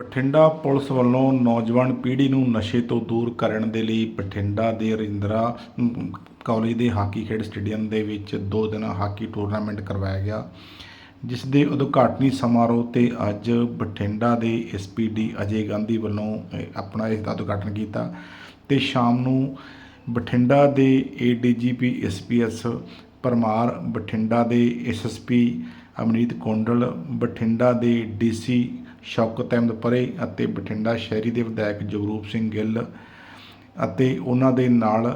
Bathinda police ਵੱਲੋਂ ਨੌਜਵਾਨ ਪੀੜ੍ਹੀ ਨੂੰ ਨਸ਼ੇ ਤੋਂ ਦੂਰ ਕਰਨ ਦੇ ਲਈ ਬਠਿੰਡਾ ਦੇ ਰਜਿੰਦਰਾ ਅਮ, ਕਾਲਜ ਦੇ ਹਾਕੀ ਖੇਡ ਸਟੇਡੀਅਮ ਦੇ ਵਿੱਚ ਦੋ ਦਿਨਾਂ ਹਾਕੀ ਟੂਰਨਾਮੈਂਟ ਕਰਵਾਇਆ ਗਿਆ ਜਿਸ ਦੇ ਉਦਘਾਟਨੀ ਸਮਾਰੋਹ ਤੇ ਅੱਜ ਬਠਿੰਡਾ ਦੇ ਐਸਪੀਡੀ ਅਜੇ ਗਾਂਧੀ ਵੱਲੋਂ ਆਪਣਾ ਇਸ ਦਾ ਉਦਘਾਟਨ ਕੀਤਾ ਤੇ ਸ਼ਾਮ ਨੂੰ ਬਠਿੰਡਾ ਦੇ ਏਡੀਜੀਪੀ ਐਸਪੀਐਸ ਪਰਮਾਰ ਬਠਿੰਡਾ ਦੇ ਐਸਐਸਪੀ ਅਮਨੀਤ ਕੋਂਡਲ ਬਠਿੰਡਾ ਦੇ ਡੀਸੀ ਸ਼ੌਕਤ ਅਹਿਮਦ ਪਰੇ ਅਤੇ ਬਠਿੰਡਾ ਸ਼ਹਿਰੀ ਦੇ ਵਿਧਾਇਕ ਜਗਰੂਪ ਸਿੰਘ ਗਿੱਲ ਅਤੇ ਉਹਨਾਂ ਦੇ ਨਾਲ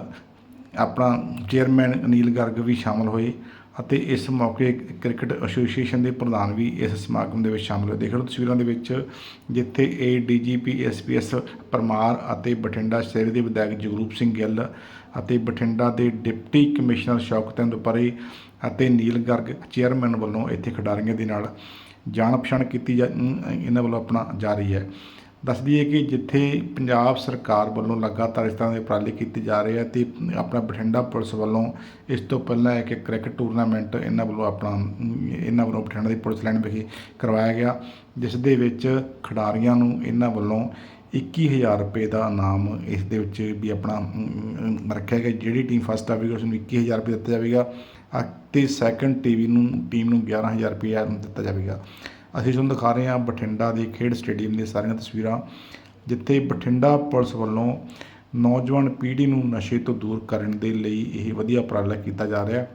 ਆਪਣਾ ਚੇਅਰਮੈਨ ਅਨੀਲ ਗਰਗ ਵੀ ਸ਼ਾਮਲ ਹੋਏ ਅਤੇ ਇਸ ਮੌਕੇ ਕ੍ਰਿਕਟ ਐਸੋਸੀਏਸ਼ਨ ਦੇ ਪ੍ਰਧਾਨ ਵੀ ਇਸ ਸਮਾਗਮ ਦੇ ਵਿੱਚ ਸ਼ਾਮਲ ਹੋਏ। ਦੇਖ ਲਓ ਤਸਵੀਰਾਂ ਦੇ ਵਿੱਚ, ਜਿੱਥੇ ਏਡੀਜੀਪੀ ਐਸਪੀਐਸ ਪਰਮਾਰ ਅਤੇ ਬਠਿੰਡਾ ਸ਼ਹਿਰੀ ਦੇ ਵਿਧਾਇਕ ਜਗਰੂਪ ਸਿੰਘ ਗਿੱਲ ਅਤੇ ਬਠਿੰਡਾ ਦੇ ਡਿਪਟੀ ਕਮਿਸ਼ਨਰ ਸ਼ੌਕਤ ਅਹਿਮਦ ਪਰੇ ਅਤੇ ਨੀਲ ਗਰਗ ਚੇਅਰਮੈਨ ਵੱਲੋਂ ਇੱਥੇ ਖਿਡਾਰੀਆਂ ਦੇ ਨਾਲ ਜਾਣ ਪਛਾਣ ਕੀਤੀ ਜਾ ਇਹਨਾਂ ਵੱਲੋਂ ਆਪਣਾ ਜਾਰੀ ਹੈ। ਦੱਸ ਦਈਏ ਕਿ ਜਿੱਥੇ ਪੰਜਾਬ ਸਰਕਾਰ ਵੱਲੋਂ ਲਗਾਤਾਰ ਇਸ ਤਰ੍ਹਾਂ ਦੇ ਉਪਰਾਲੇ ਕੀਤੇ ਜਾ ਰਹੇ ਆ ਤੇ ਆਪਣਾ ਬਠਿੰਡਾ ਪੁਲਿਸ ਵੱਲੋਂ ਇਸ ਤੋਂ ਪਹਿਲਾਂ ਇੱਕ ਕ੍ਰਿਕਟ ਟੂਰਨਾਮੈਂਟ ਇਹਨਾਂ ਵੱਲੋਂ ਆਪਣਾ, ਇਹਨਾਂ ਵੱਲੋਂ ਬਠਿੰਡਾ ਦੀ ਪੁਲਿਸ ਲਾਈਨ ਵਿਖੇ ਕਰਵਾਇਆ ਗਿਆ, ਜਿਸ ਦੇ ਵਿੱਚ ਖਿਡਾਰੀਆਂ ਨੂੰ ਇਹਨਾਂ ਵੱਲੋਂ 21000 ਰੁਪਏ ਦਾ ਇਨਾਮ ਇਸ ਦੇ ਵਿੱਚ ਵੀ ਆਪਣਾ ਰੱਖਿਆ ਗਿਆ, ਜਿਹੜੀ ਟੀਮ ਫਸਟ ਆਵੇਗੀ ਉਸ ਨੂੰ 21000 ਰੁਪਏ ਦਿੱਤਾ ਜਾਵੇਗਾ। ਅਤੇ ਸੈਕੰਡ ਟੀਵੀ ਨੂੰ ਟੀਮ ਨੂੰ 11000 ਰੁਪਏ ਦਿੱਤਾ ਜਾਵੇਗਾ। ਅਸੀਂ ਤੁਹਾਨੂੰ ਦਿਖਾ ਰਹੇ ਹਾਂ ਬਠਿੰਡਾ ਦੇ ਖੇਡ ਸਟੇਡੀਅਮ ਦੀਆਂ ਸਾਰੀਆਂ ਤਸਵੀਰਾਂ, ਜਿੱਥੇ ਬਠਿੰਡਾ ਪੁਲਿਸ ਵੱਲੋਂ ਨੌਜਵਾਨ ਪੀੜ੍ਹੀ ਨੂੰ ਨਸ਼ੇ ਤੋਂ ਦੂਰ ਕਰਨ ਦੇ ਲਈ ਇਹ ਵਧੀਆ ਉਪਰਾਲਾ ਕੀਤਾ ਜਾ ਰਿਹਾ। ਹੈ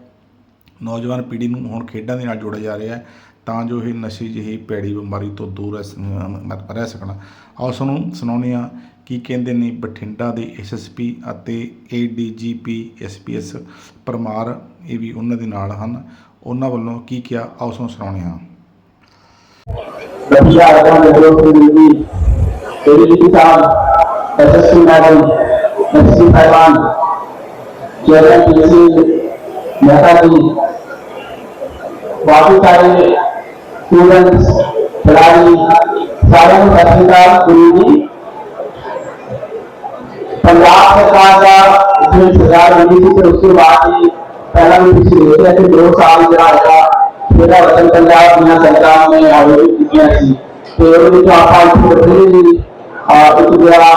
ਨੌਜਵਾਨ ਪੀੜ੍ਹੀ ਨੂੰ ਹੁਣ ਖੇਡਾਂ ਦੇ ਨਾਲ ਜੋੜਿਆ ਜਾ ਰਿਹਾ ਹੈ, ਤਾਂ ਜੋ ਇਹ ਨਸ਼ੇ ਜਿਹੀ ਪੈੜੀ ਬਿਮਾਰੀ ਤੋਂ ਦੂਰ ਰਹਿ ਸਕਣ। ਆਓ ਸਾਨੂੰ ਸੁਣਾਉਂਦੇ ਹਾਂ ਕੀ ਕਹਿੰਦੇ ਨੇ ਬਠਿੰਡਾ ਦੇ ਐਸਐਸਪੀ ਅਤੇ ਏਡੀਜੀਪੀ ਐਸਪੀਐਸ ਪਰਮਾਰ, ਇਹ ਵੀ ਉਹਨਾਂ ਦੇ ਨਾਲ ਹਨ। ਉਹਨਾਂ ਵੱਲੋਂ ਕੀ ਕਿਹਾ? ਆਓ ਸੁਣ ਸੁਣਾਉਣੇ ਹਾਂ। ਸਾਰੇ ਸਟੂਡੈਂਟਸ ਨੂੰ पंजाब सरकार का इसमें सरकार बनी थी फिर उसके बाद ही पहला भी पिछले ऐसे दो साल जरा है मेरा वतन पंजाब बिना सरकार ने आयोजित किया थी तो ये तो आप प्रतिनिधि एक जरा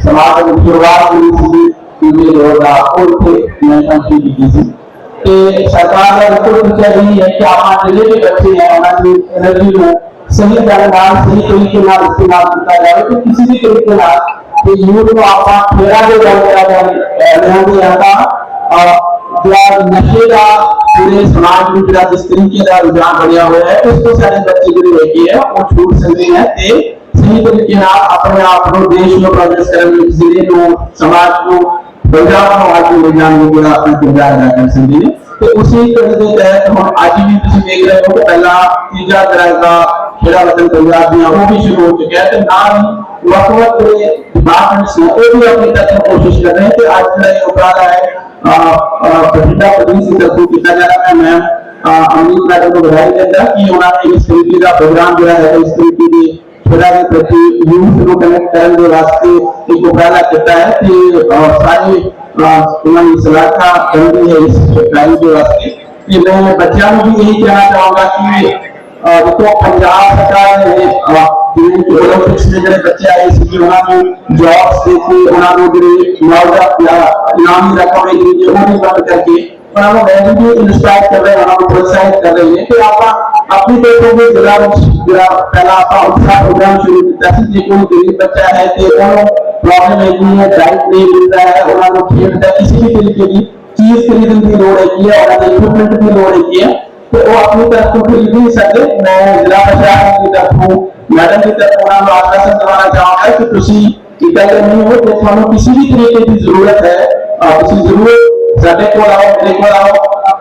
समाज की शुरुआत हुई थी क्योंकि लोग उनके नियंत्रण की की थी कि सरकार का बिल्कुल पीछे नहीं है कि आप जिले के बच्चे हैं उन्होंने एनर्जी को सही जानकार सही तरीके से इस्तेमाल किया जाए तो किसी भी तरीके से ਇਸਤੇਮਾਲ ਕੀਤਾ ਜਾਵੇ ਤੇ ਕਿਸੇ ਵੀ ਤਰੀਕੇ ਨਾਲ ਤੇ ਯੂਥ ਨੂੰ ਆਪਾਂ ਫੇਰਾ ਦੇ ਗੱਲ ਕਰਾ ਜਾਵੇ ਲਿਆਂਦੇ ਆਪਾਂ ਅਹ ਜਿਹੜਾ ਨਸ਼ੇ ਦਾ ਪੂਰੇ ਸਮਾਜ ਵਿੱਚ ਜਿਹੜਾ ਜਿਸ ਤਰੀਕੇ ਦਾ ਰੁਝਾਨ ਬਣਿਆ ਹੋਇਆ ਹੈ ਉਸ ਤੋਂ ਸਾਡੇ ਬੱਚੇ ਜਿਹੜੇ ਹੈਗੇ ਆ ਉਹ ਛੂਟ ਸਕਦੇ ਹੈ ਤੇ ਸਹੀ ਤਰੀਕੇ ਨਾਲ ਆਪਣੇ ਆਪ ਨੂੰ ਦੇਸ਼ ਨੂੰ ਪ੍ਰੋਗਰੈਸ ਕਰਨ ਵਿੱਚ ਜ਼ਿਲ੍ਹੇ ਨੂੰ ਸਮਾਜ ਨੂੰ ਪੰਜਾਬ ਨੂੰ ਅੱਗੇ ਲੈ ਜਾਣ ਵਿੱਚ ਜਿਹੜਾ ਆਪਣਾ ਕਿਰਦਾਰ ਅਦਾ ਕਰ ਸਕਦੇ ਨੇ ਤੇ ਉਸੇ ਕੜੀ ਦੇ ਤਹਿਤ ਹੁਣ ਅੱਜ ਵੀ ਤੁਸੀਂ ਦੇਖ ਰਹੇ ਹੋ ਕਿ ਪਹਿਲਾ ਤੀਜਾ ਤਰ੍ਹਾਂ ਦਾ ਜਿਹੜਾ ਵਤਨ ਪੰਜਾਬ ਦੀਆਂ ਉਹ ਵੀ ਸ਼ੁਰੂ ਹੋ ਚੁੱਕਿਆ ਹੈ ਤੇ ਨਾਲ ਹੀ ਵੱਖ ਵੱਖ ਜਿਹੜੇ ਡਿਪਾਰਟਮੈਂਟਸ ਨੇ ਉਹ ਵੀ ਆਪਣੀ ਤਰਫੋਂ ਕੋਸ਼ਿਸ਼ ਕਰ ਰਹੇ ਹਨ ਤੇ ਅੱਜ ਦਾ ਇਹ ਉਪਰਾਲਾ ਹੈ ਬਠਿੰਡਾ ਪੁਲਿਸ ਦੀ ਤਰਫੋਂ ਕੀਤਾ ਜਾ ਰਿਹਾ ਹੈ ਮੈਂ ਅਹ, ਅਮਨੀਤ ਮੈਡਮ ਨੂੰ ਵਧਾਈ ਦਿੰਦਾ ਕਿ ਉਹਨਾਂ ਨੇ ਇਸ ਤਰੀਕੇ ਦਾ ਪ੍ਰੋਗਰਾਮ ਜਿਹੜਾ ਹੈ ਇਸ ਤਰੀਕੇ ਦੀ ਖੇਡਾਂ ਦੇ ਪ੍ਰਤੀ ਯੂਥ ਨੂੰ ਕਨੈਕਟ ਕਰਨ ਦੇ ਵਾਸਤੇ ਇੱਕ ਉਪਰਾਲਾ ਕੀਤਾ ਹੈ ਤੇ ਅਹ, ਸਾਰੇ ਅਹ, ਉਹਨਾਂ ਦੀ ਸਲਾਹਤਾ ਕਰਦੀ ਹੈ ਇਸ ਟਾਈਮ ਦੇ ਵਾਸਤੇ ਕਿ ਮੈਂ देखो पंजाब सरकार ने ਜਿਵੇਂ ਕਿ ਉਹਨਾਂ ਪਿਛਲੇ ਜਿਹੜੇ ਬੱਚੇ ਆਏ ਸੀ ਉਹਨਾਂ ਨੂੰ ਜੌਬਸ ਦਿੱਤੀ ਉਹਨਾਂ ਨੂੰ ਜਿਹੜੀ ਮੁਆਵਜ਼ਾ ਇਨਾਮ ਦੀ ਰਕਮ ਜਿਹੜੀ ਜਿਹੜੀ ਉਹਨੂੰ ਬੰਦ ਕਰਕੇ ਉਹਨਾਂ ਨੂੰ ਵੈਲਿਊ ਇਨਸਟਾਲ ਕਰ ਰਹੇ ਉਹਨਾਂ ਨੂੰ ਪ੍ਰੋਤਸਾਹਿਤ ਕਰ ਰਹੇ ਨੇ ਕਿ ਆਪਾਂ ਆਪਣੀ ਤਰਫੋਂ ਵੀ ਜਿਹੜਾ ਜਿਹੜਾ ਪਹਿਲਾ ਆਪਾਂ ਉਤਸ਼ਾਹ ਪ੍ਰੋਗਰਾਮ ਸ਼ੁਰੂ ਕੀਤਾ ਸੀ ਜੇ ਕੋਈ ਗਰੀਬ ਬੱਚਾ ਹੈ ਤੇ ਉਹਨੂੰ ਪ੍ਰੋਬਲਮ ਹੈਗੀ ਹੈ ਡਾਈਟ ਨਹੀਂ ਮਿਲਦਾ ਹੈ ਉਹਨਾਂ ਨੂੰ ਖੇਡ ਦਾ ਕਿਸੇ ਵੀ ਤਰੀਕੇ ਦੀ ਚੀਜ਼ ਖਰੀਦਣ ਦੀ ਲੋੜ ਹੈਗੀ ਹੈ ਉਹਨਾਂ ਦੇ ਇਕਵਿਪਮੈਂਟ ਦੀ ਲੋੜ ਹੈਗੀ ਹੈ ਤੇ ਉਹ ਆਪਣੀ ਤਰਫ ਤੋਂ ਖਰੀਦ ਨਹੀਂ ਸਕਦੇ ਮੈਂ ਜ਼ਿਲ੍ਹਾ ਪ੍ਰਸ਼ਾਸਨ ਦੀ ਤਰਫੋਂ ਮੈਡਮ ਦੀ ਉਹਨਾਂ ਨੂੰ ਆਸ਼ਵਾਸਨ ਦਿਵਾਉਣਾ ਚਾਹਾਂਗਾ ਕਿ ਤੁਸੀਂ ਇਕੱਲੇ ਨਹੀਂ ਹੋ ਤੇ ਤੁਹਾਨੂੰ ਕਿਸੇ ਵੀ ਤਰੀਕੇ ਦੀ ਜ਼ਰੂਰਤ ਹੈ ਤੁਸੀਂ ਜ਼ਰੂਰ ਸਾਡੇ ਕੋਲ ਆਓ, ਮੇਰੇ ਕੋਲ ਆਓ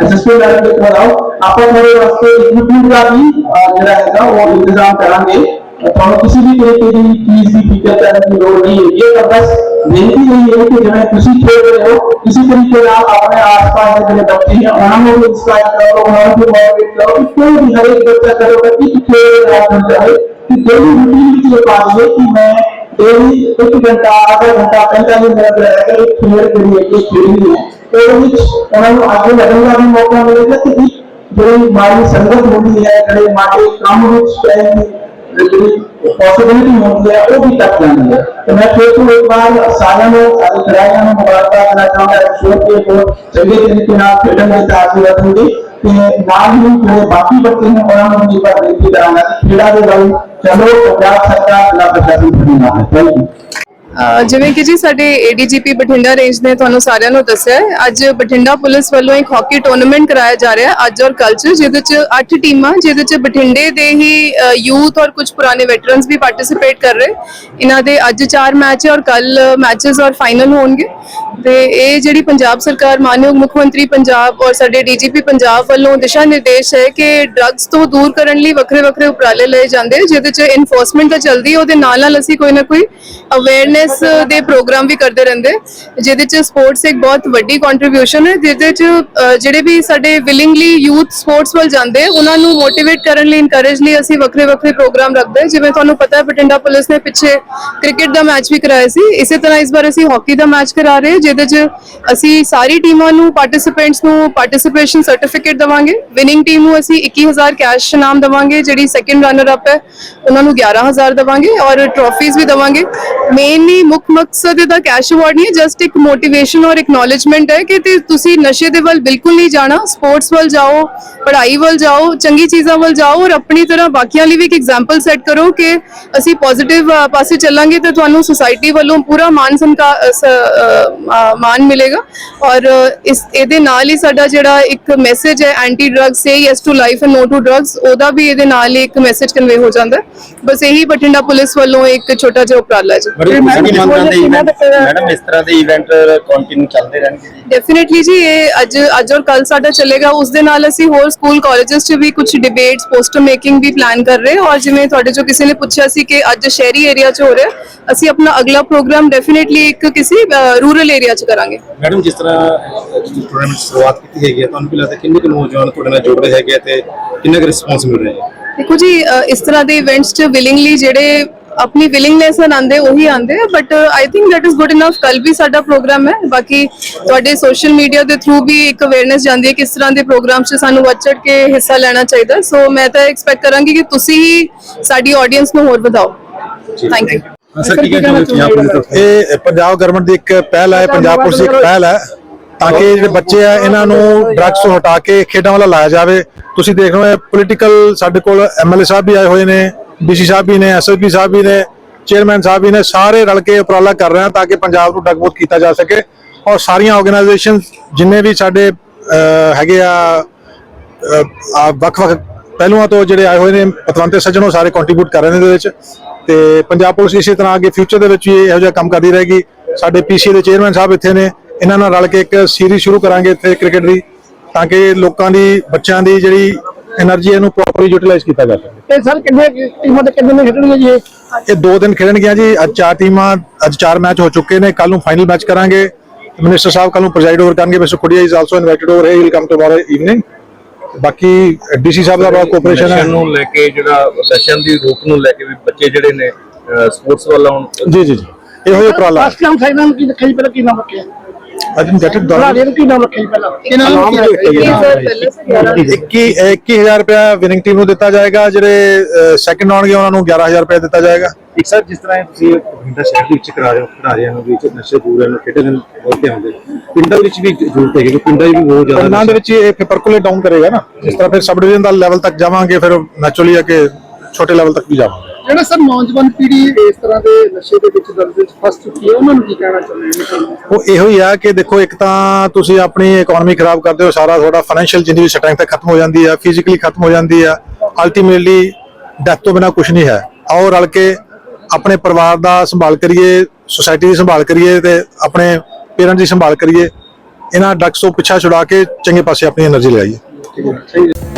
ਐਸਐਸਪੀ ਮੈਡਮ ਦੇ ਕੋਲ ਆਓ। ਆਪਾਂ ਤੁਹਾਡੇ ਵਾਸਤੇ ਇਕਵਿਪਮੈਂਟ ਦਾ ਵੀ ਜਿਹੜਾ ਹੈਗਾ, ਉਹ ਇੰਤਜ਼ਾਮ ਕਰਾਂਗੇ। ਤੁਹਾਨੂੰ ਕਿਸੇ ਵੀ ਤਰੀਕੇ ਦੀ ਚੀਜ਼ ਦੀ ਫਿਕਰ ਕਰਨ ਦੀ ਲੋੜ ਨਹੀਂ ਹੈ ਇਹ ਤਾਂ ਬਸ ਬੇਨਤੀ ਇਹ ਹੈ ਕਿ ਜਿਵੇਂ ਤੁਸੀਂ ਖੇਡ ਰਹੇ ਹੋ ਕਿਸੇ ਤਰੀਕੇ ਨਾਲ ਆਪਣੇ ਆਸ-ਪਾਸ ਦੇ ਜਿਹੜੇ ਬੱਚੇ ਹੈ ਉਹਨਾਂ ਨੂੰ ਵੀ ਇੰਸਪਾਇਰ ਕਰੋ ਉਹਨਾਂ ਨੂੰ ਵੀ ਮੋਟੀਵੇਟ ਕਰੋ ਕਿ ਕੋਈ ਵੀ ਹਰੇਕ ਬੱਚਾ ਕਰੋਗਾ ਕਿ ਖੇਡ ਰਿਹਾ ਹੋਣਾ ਚਾਹੇ ਕਿ ਕੋਈ ਰੂਟੀਨ ਵਿੱਚ ਇਹ ਪਾ ਦਈਏ ਕਿ ਮੈਂ ਡੇਲੀ ਇੱਕ ਘੰਟਾ ਆਧਾ ਘੰਟਾ 45 ਮਿੰਟ ਲੈ ਕੇ ਖੇਡ ਕਰੀਏ ਕਿ ਖੇਡਣੀ ਹੈ ਉਹਦੇ ਵਿੱਚ ਉਹਨਾਂ ਨੂੰ ਅੱਗੇ ਵਧਣ ਦਾ ਵੀ ਮੌਕਾ ਮਿਲੇਗਾ ਤੇ ਇੱਕ ਜਿਹੜੀ ਮਾੜੀ ਸੰਗਤ ਹੁੰਦੀ ਹੈ ਪੋਸਿਬਿਲਿਟੀ ਹੁੰਦੀ ਹੈ ਉਹ ਵੀ ਤੱਕ ਜਾਂਦੀ ਹੈ ਤੇ ਮੈਂ ਫਿਰ ਤੋਂ ਇੱਕ ਵਾਰ ਸਾਰਿਆਂ ਨੂੰ ਸਾਰੇ ਖਿਡਾਰੀਆਂ ਨੂੰ ਮੁਬਾਰਕਾਂ ਦੇਣਾ ਚਾਹੁੰਦਾ ਹਾਂ ਕਿ ਉਹ ਚੰਗੇ ਤਰੀਕੇ ਨਾਲ ਖੇਡਣ ਵਿੱਚ ਆਸ਼ੀਰਵਾਦ ਹੋਣਗੇ ਤੇ ਨਾਲ ਹੀ ਜਿਹੜੇ ਬਾਕੀ ਬੱਚੇ ਨੇ, ਉਹਨਾਂ ਨੂੰ ਵੀ ਪਰ ਬੇਨਤੀ ਕਰਾਂਗਾ। ਖੇਡਾਂ ਦੇ ਵੱਲ ਚਲੋ ਪੰਜਾਬ ਸਰਕਾਰ ਦਾ ਪ੍ਰਸ਼ਾਸਨ ਖੜੀ ਹੈ। ਥੈਂਕ ਯੂ ਅਹ ਜਿਵੇਂ ਕਿ ਜੀ ਸਾਡੇ ਏਡੀਜੀਪੀ ਬਠਿੰਡਾ ਰੇਂਜ ਨੇ ਤੁਹਾਨੂੰ ਸਾਰਿਆਂ ਨੂੰ ਦੱਸਿਆ ਹੈ। ਅੱਜ ਬਠਿੰਡਾ ਪੁਲਿਸ ਵੱਲੋਂ ਇੱਕ ਹਾਕੀ ਟੂਰਨਾਮੈਂਟ ਕਰਾਇਆ ਜਾ ਰਿਹਾ ਹੈ ਅੱਜ ਔਰ ਕੱਲ੍ਹ 'ਚ, ਜਿਹਦੇ 'ਚ 8 ਟੀਮਾਂ, ਜਿਹਦੇ 'ਚ ਬਠਿੰਡੇ ਦੇ ਹੀ ਯੂਥ ਔਰ ਕੁਝ ਪੁਰਾਣੇ ਵੈਟਰਨਸ ਵੀ ਪਾਰਟਿਸਿਪੇਟ ਕਰ ਰਹੇ। ਇਹਨਾਂ ਦੇ ਅੱਜ 4 ਮੈਚ ਹੈ ਔਰ ਕੱਲ ਮੈਚਸ ਔਰ ਫਾਈਨਲ ਹੋਣਗੇ। ਤੇ ਇਹ ਜਿਹੜੀ ਪੰਜਾਬ ਸਰਕਾਰ, ਮਾਨਯੋਗ ਮੁੱਖ ਮੰਤਰੀ ਪੰਜਾਬ ਔਰ ਸਾਡੇ ਡੀਜੀਪੀ ਪੰਜਾਬ ਵੱਲੋਂ ਦਿਸ਼ਾ ਨਿਰਦੇਸ਼ ਹੈ ਕਿ ਡਰੱਗਸ ਤੋਂ ਦੂਰ ਕਰਨ ਲਈ ਵੱਖਰੇ ਵੱਖਰੇ ਉਪਰਾਲੇ ਲਏ ਜਾਂਦੇ ਜਿਹਦੇ 'ਚ ਇਨਫੋਰਸਮੈਂਟ ਤਾਂ ਚੱਲਦੀ ਹੈ, ਉਹਦੇ ਨਾਲ ਨਾਲ ਅਸੀਂ ਕੋਈ ਨਾ ਕੋਈ ਅਵੇਅਰਨੈਸ ਦੇ ਪ੍ਰੋਗਰਾਮ ਵੀ ਕਰਦੇ ਰਹਿੰਦੇ, ਜਿਹਦੇ 'ਚ ਸਪੋਰਟਸ ਇੱਕ ਬਹੁਤ ਵੱਡੀ ਕੰਟਰੀਬਿਊਸ਼ਨ ਹੈ, ਜਿਹਦੇ 'ਚ ਜਿਹੜੇ ਵੀ ਸਾਡੇ ਵਿਲਿੰਗਲੀ ਯੂਥ ਸਪੋਰਟਸ ਵੱਲ ਜਾਂਦੇ, ਉਹਨਾਂ ਨੂੰ ਮੋਟੀਵੇਟ ਕਰਨ ਲਈ ਇਨਕਰੇਜ ਲਈ ਅਸੀਂ ਵੱਖਰੇ ਵੱਖਰੇ ਪ੍ਰੋਗਰਾਮ ਰੱਖਦੇ ਜਿਵੇਂ ਤੁਹਾਨੂੰ ਪਤਾ ਹੈ, ਬਠਿੰਡਾ ਪੁਲਿਸ ਨੇ ਪਿੱਛੇ ਕ੍ਰਿਕਟ ਦਾ ਮੈਚ ਵੀ ਕਰਾਇਆ ਸੀ। ਇਸੇ ਤਰ੍ਹਾਂ ਇਸ ਵਾਰ ਅਸੀਂ ਹਾਕੀ ਦਾ ਮੈਚ ਕਰਾ ਰਹੇ ਜਿਹਦੇ 'ਚ ਅਸੀਂ ਸਾਰੀ ਟੀਮਾਂ ਨੂੰ ਪਾਰਟਿਸਿਪੈਂਟਸ ਨੂੰ ਪਾਰਟਿਸਿਪੇਸ਼ਨ ਸਰਟੀਫਿਕੇਟ ਦਵਾਂਗੇ। ਵਿਨਿੰਗ ਟੀਮ ਨੂੰ ਅਸੀਂ 21000 ਕੈਸ਼ ਇਨਾਮ ਦਵਾਂਗੇ, ਜਿਹੜੀ ਸੈਕੰਡ ਰਨਰ ਅਪ ਹੈ, ਉਹਨਾਂ ਨੂੰ 11000 ਦਵਾਂਗੇ ਔਰ ਟਰੋਫੀਜ਼ ਵੀ ਦਵਾਂਗੇ। ਮੇਨਲੀ ਮੁੱਖ ਮਕਸਦ ਇਹਦਾ ਕੈਸ਼ ਅਵਾਰਡ ਨਹੀਂ ਹੈ ਜਸਟ ਇੱਕ ਮੋਟੀਵੇਸ਼ਨ ਔਰ ਐਕਨੋਲਜਮੈਂਟ ਹੈ ਕਿ ਤੇ ਤੁਸੀਂ ਨਸ਼ੇ ਦੇ ਵੱਲ ਬਿਲਕੁਲ ਨਹੀਂ ਜਾਣਾ ਸਪੋਰਟਸ ਵੱਲ ਜਾਓ ਪੜ੍ਹਾਈ ਵੱਲ ਜਾਓ ਚੰਗੀ ਚੀਜ਼ਾਂ ਵੱਲ ਜਾਓ ਔਰ ਆਪਣੀ ਤਰ੍ਹਾਂ ਬਾਕੀਆਂ ਲਈ ਵੀ ਇੱਕ ਐਗਜ਼ਾਮਪਲ ਸੈੱਟ ਕਰੋ ਕਿ ਅਸੀਂ ਪੋਜ਼ਿਟਿਵ ਪਾਸੇ ਚੱਲਾਂਗੇ ਤੇ ਤੁਹਾਨੂੰ ਸੁਸਾਇਟੀ ਵੱਲੋਂ ਪੂਰਾ ਮਾਨ ਮਾਨ ਮਿਲੇਗਾ ਔਰ ਇਸ ਇਹਦੇ ਨਾਲ ਹੀ ਸਾਡਾ ਜਿਹੜਾ ਇੱਕ ਮੈਸੇਜ ਹੈ anti drugs say yes to life and no to drugs ਉਹਦਾ ਵੀ ਇਹਦੇ ਨਾਲ ਹੀ ਇੱਕ ਮੈਸੇਜ ਕਨਵੇ ਹੋ ਜਾਂਦਾ। ਬਸ ਇਹੀ ਬਠਿੰਡਾ ਪੁਲਿਸ ਵੱਲੋਂ ਇੱਕ ਛੋਟਾ ਜਿਹਾ ਉਪਰਾਲਾ ਹੈ ਜੀ ਮੈਡਮ ਤੁਸੀਂ ਕੀ ਮੰਨਦੇ ਦੇ ਇਵੈਂਟ ਮੈਡਮ ਇਸ ਤਰ੍ਹਾਂ ਦੇ ਇਵੈਂਟ ਕੰਟੀਨਿਊ ਚੱਲਦੇ ਰਹਿਣਗੇ ਜੀ? ਡੈਫੀਨਿਟਲੀ ਜੀ ਇਹ ਅੱਜ ਅੱਜ ਔਰ ਕੱਲ ਸਾਡਾ ਚੱਲੇਗਾ। ਉਸ ਦੇ ਨਾਲ ਅਸੀਂ ਹੋਰ ਸਕੂਲ ਕਾਲਜਸ 'ਚ ਵੀ ਕੁਝ ਡਿਬੇਟਸ ਪੋਸਟਰ ਮੇਕਿੰਗ ਵੀ ਪਲਾਨ ਕਰ ਰਹੇ ਹਾਂ। ਔਰ ਜਿਵੇਂ ਤੁਹਾਡੇ ਚੋਂ ਕਿਸੇ ਨੇ ਪੁੱਛਿਆ ਸੀ ਕਿ ਅੱਜ ਸ਼ਹਿਰੀ ਏਰੀਆ 'ਚ ਹੋ ਰਿਹਾ ਅਸੀਂ ਆਪਣਾ ਅਗਲਾ ਪ੍ਰੋਗਰਾਮ ਡੈਫੀਨਿਟਲੀ ਇੱਕ ਕਿਸੇ ਰੂਰਲ ਏਰੀਆ 'ਚ ਕਰਾਂਗੇ। ਮੈਡਮ ਜਿਸ ਤਰ੍ਹਾਂ ਟੂਰਨਾਮੈਂਟ ਸ਼ੁਰੂਆਤ ਕੀਤੀ ਹੈਗੀ ਹੈ ਤੁਹਾਨੂੰ ਕੀ ਲੱਗਦਾ ਕਿੰਨੇ ਕੁ ਨੌਜਵਾਨ ਤੁਹਾਡੇ ਨਾਲ ਜੁੜ ਰਹੇ ਹੈਗੇ ਤੇ ਕਿੰਨਾ ਕੁ ਰਿਸਪੌਂਸ ਮਿਲ ਰਿਹਾ ਹੈ? ਦੇਖੋ ਜੀ ਇਸ ਤਰ੍ਹਾਂ ਦੇ ਇਵੈਂਟਸ 'ਚ ਵਿਲਿੰਗਲੀ ਜਿਹੜੇ ਆਪਣੀ ਵਿਲਿੰਗਨੈਸ ਨਾਲ ਆਉਂਦੇ ਉਹੀ ਆਉਂਦੇ but I think that is good enough ਕੱਲ ਵੀ ਸਾਡਾ ਪ੍ਰੋਗਰਾਮ ਹੈ ਬਾਕੀ ਤੁਹਾਡੇ ਸੋਸ਼ਲ ਮੀਡੀਆ ਦੇ ਥਰੂ ਵੀ ਇੱਕ ਅਵੇਅਰਨੈਸ ਜਾਂਦੀ ਹੈ ਕਿਸ ਤਰ੍ਹਾਂ ਦੇ ਪ੍ਰੋਗਰਾਮਸ 'ਚ ਸਾਨੂੰ ਵੱਧ ਚੜ ਕੇ ਹਿੱਸਾ ਲੈਣਾ ਚਾਹੀਦਾ ਸੋ ਮੈਂ ਤਾਂ ਐਕਸਪੈਕਟ ਕਰਾਂਗੀ ਕਿ ਤੁਸੀਂ ਹੀ ਸਾਡੀ ਆਡੀਅנס ਨੂੰ ਹੋਰ ਵਧਾਓ। ਥੈਂਕ ਯੂ ਸਰ ਕੀ ਕਹਿਣਾ ਚਾਹੁੰਦੇ ਪੰਜਾਬ ਪੁਲਿਸ ਦਾ ਇਹ ਪੰਜਾਬ ਗਵਰਨਮੈਂਟ ਦੀ ਇੱਕ ਪਹਿਲ ਹੈ ਪੰਜਾਬ ਪੁਲਿਸ ਦੀ ਇੱਕ ਪਹਿਲ ਹੈ ਤਾਂ ਕਿ ਜਿਹੜੇ ਬੱਚੇ ਆ ਇਹਨਾਂ ਨੂੰ ਡਰੱਗਸ ਤੋਂ ਹਟਾ ਕੇ ਖੇਡਾਂ ਵੱਲ ਲਾਇਆ ਜਾਵੇ। ਤੁਸੀਂ ਦੇਖ ਰਹੇ ਹੋ ਪੋਲੀਟੀਕਲ ਸਾਡੇ ਕੋਲ ਐਮਐਲਏ ਸਾਹਿਬ ਵੀ ਆਏ ਹੋਏ ਨੇ ਡੀਸੀ ਸਾਹਿਬ ਵੀ ਨੇ ਐਸਐਸਪੀ ਸਾਹਿਬ ਵੀ ਨੇ, ਚੇਅਰਮੈਨ ਸਾਹਿਬ ਵੀ ਨੇ, ਸਾਰੇ ਰਲ ਕੇ ਉਪਰਾਲਾ ਕਰ ਰਹੇ ਆ ਤਾਂ ਕਿ ਪੰਜਾਬ ਨੂੰ ਡਰੱਗ ਮੁਕਤ ਕੀਤਾ ਜਾ ਸਕੇ। ਔਰ ਸਾਰੀਆਂ ਆਰਗੇਨਾਈਜੇਸ਼ਨ ਜਿੰਨੇ ਵੀ ਸਾਡੇ ਹੈਗੇ ਆ ਵੱਖ-ਵੱਖ, ਪਹਿਲੂਆਂ ਤੋਂ ਜਿਹੜੇ ਆਏ ਹੋਏ ਨੇ, ਪਤਵੰਤੇ ਸੱਜਣ, ਉਹ ਸਾਰੇ ਕੰਟਰੀਬਿਊਟ ਕਰ ਰਹੇ ਨੇ ਇਹਦੇ ਵਿੱਚ। ਤੇ ਪੰਜਾਬ ਪੁਲਿਸ ਇਸੇ ਤਰ੍ਹਾਂ ਅੱਗੇ ਫਿਊਚਰ ਦੇ ਵਿੱਚ ਵੀ ਇਹੋ ਜਿਹਾ ਕੰਮ ਕਰਦੀ ਰਹੇਗੀ। ਸਾਡੇ ਪੀਸੀ ਦੇ ਚੇਅਰਮੈਨ ਸਾਹਿਬ ਇੱਥੇ ਨੇ, ਇਹਨਾਂ ਨਾਲ ਰਲ ਕੇ ਇੱਕ ਸੀਰੀਜ਼ ਸ਼ੁਰੂ ਕਰਾਂਗੇ ਇੱਥੇ ਕ੍ਰਿਕਟ ਦੀ, ਤਾਂ ਕਿ ਲੋਕਾਂ ਦੀ, ਬੱਚਿਆਂ ਦੀ ਜਿਹੜੀ એનર્ਜੀ ਇਹਨੂੰ ਪ੍ਰੋਪਰਲੀ ਯੂਟਿਲਾਈਜ਼ ਕੀਤਾ ਜਾ ਸਕੇ। ਤੇ ਸਰ ਕਿੰਨੇ ਟੀਮਾਂ ਤੇ ਕਿੰਨੇ ਖੇਡਣਗੇ ਜੀ ਇਹ? ਦੋ ਦਿਨ ਖੇਡਣਗੀਆਂ ਜੀ ਅੱਜ ਚਾਰ ਟੀਮਾਂ ਅੱਜ ਚਾਰ ਮੈਚ ਹੋ ਚੁੱਕੇ ਨੇ ਕੱਲ ਨੂੰ ਫਾਈਨਲ ਮੈਚ ਕਰਾਂਗੇ। ਮਿਨਿਸਟਰ ਸਾਹਿਬ ਕੱਲ ਨੂੰ ਪ੍ਰੈਜ਼ਾਈਡ ਓਵਰ ਕਰਨਗੇ ਮਿਸਟਰ ਕੁੜੀਆ is also invited over he will come tomorrow evening ਬਾਕੀ ਡੀਸੀ ਸਾਹਿਬ ਦਾ ਬਹੁਤ ਕੋਆਪਰੇਸ਼ਨ ਹੈ। ਨੂੰ ਲੈ ਕੇ ਜਿਹੜਾ ਸੈਸ਼ਨ ਦੀ ਰੋਕ ਨੂੰ ਲੈ ਕੇ ਵੀ ਬੱਚੇ ਜਿਹੜੇ ਨੇ ਸਪੋਰਟਸ ਵੱਲ ਆਉਣ ਜੀ ਜੀ ਜੀ। ਇਹੋ ਹੀ। ਪ੍ਰੋਬਲਮ ਫਸਟ ਟਾਈਮ ਫਾਈਨਲ ਕੀ ਦੇਖੀ ਪਹਿਲਾਂ ਕੀ ਨਾਮ ਰੱਖਿਆ? ਅੱਜ ਗੈਟ ਇਟ ਖਿਡਾਰੀਆਂ ਨੂੰ ਕੀ ਨਾਮ ਰੱਖਿਆ ਜੀ ਪਹਿਲਾਂ? ਇਹਨਾਂ ਨੂੰ ਕੀ ਰੱਖਿਆ? ਜੀ? ਸਰ ਪਹਿਲੇ ਸੇ 11 21 21000 ਰੁਪਏ ਵਿਨਿੰਗ ਟੀਮ ਨੂੰ ਦਿੱਤਾ ਜਾਏਗਾ ਜਿਹੜੇ ਸੈਕੰਡ ਆਉਣਗੇ ਉਹਨਾਂ ਨੂੰ 11000 ਰੁਪਏ ਦਿੱਤਾ ਜਾਏਗਾ। ਇੱਕ ਸਰ ਜਿਸ ਤਰ੍ਹਾਂ ਤੁਸੀਂ ਪਿੰਡਾਂ ਸ਼ਹਿਰ ਦੇ ਵਿੱਚ ਕਰਾ ਰਹੇ ਹੋ ਖਿਡਾਰੀਆਂ ਨੂੰ ਵੀ ਨਸ਼ੇ ਦੂਰ ਨੂੰ ਖੇਡਣ ਨੂੰ ਬਹੁਤ ਧਿਆਨ ਦੇ। ਪਿੰਡਾਂ ਵਿੱਚ ਵੀ ਜ਼ਰੂਰਤ ਹੈਗੀ ਕਿ ਪਿੰਡਾਂ ਵੀ ਬਹੁਤ ਜ਼ਿਆਦਾ ਪਿੰਡਾਂ ਦੇ ਵਿੱਚ ਇਹ ਫਿਰ ਪਰਕੂਲੇਟ ਡਾਊਨ ਕਰੇਗਾ ਨਾ। ਜਿਸ ਤਰ੍ਹਾਂ ਫਿਰ ਸਬ ਡਿਵੀਜ਼ਨ ਦਾ ਲੈਵਲ ਤੱਕ ਜਾਵਾਂਗੇ ਫਿਰ ਨੈਚੁਰਲੀ ਆ ਕਿ ਛੋਟੇ ਲੈਵਲ ਤੱਕ ਵੀ ਜਾਵਾਂਗੇ। ਜਿਹੜਾ ਸਰ ਨੌਜਵਾਨ ਪੀੜ੍ਹੀ ਇਸ ਤਰ੍ਹਾਂ ਦੇ ਨਸ਼ੇ ਦੇ ਵਿੱਚ ਦਲਦਲ ਵਿੱਚ ਫਸ ਚੁੱਕੀ ਹੈ ਉਹਨਾਂ ਨੂੰ ਕੀ ਕਹਿਣਾ ਚਾਹੁੰਦੇ ਹੋ ਉਹ ਇਹੋ ਹੀ ਆ ਕਿ ਦੇਖੋ ਇੱਕ ਤਾਂ ਤੁਸੀਂ ਆਪਣੀ ਇਕਨੋਮੀ ਖਰਾਬ ਕਰਦੇ ਹੋ ਸਾਰਾ ਤੁਹਾਡਾ ਫਾਈਨੈਂਸ਼ੀਅਲ ਜਿੰਦਗੀ ਸਟਰੈਂਥ ਖਤਮ ਹੋ ਜਾਂਦੀ ਆ ਫਿਜ਼ੀਕਲੀ ਖਤਮ ਹੋ ਜਾਂਦੀ ਆ। ਅਲਟੀਮੇਟਲੀ ਡੈਥ ਤੋਂ ਬਿਨਾ ਕੁਝ ਨਹੀਂ ਹੈ। ਆਓ ਰਲ ਕੇ ਆਪਣੇ ਪਰਿਵਾਰ ਦਾ ਸੰਭਾਲ ਕਰੀਏ ਸੋਸਾਇਟੀ ਦੀ ਸੰਭਾਲ ਕਰੀਏ ਤੇ ਆਪਣੇ ਪੇਰੈਂਟਸ ਦੀ ਸੰਭਾਲ ਕਰੀਏ। ਇਹਨਾਂ ਡਰੱਗਸ ਤੋਂ ਪਿੱਛਾ ਛੁਡਾ ਕੇ ਚੰਗੇ ਪਾਸੇ ਆਪਣੀ એનર્ਜੀ ਲਿਆਈਏ ਠੀਕ ਹੈ।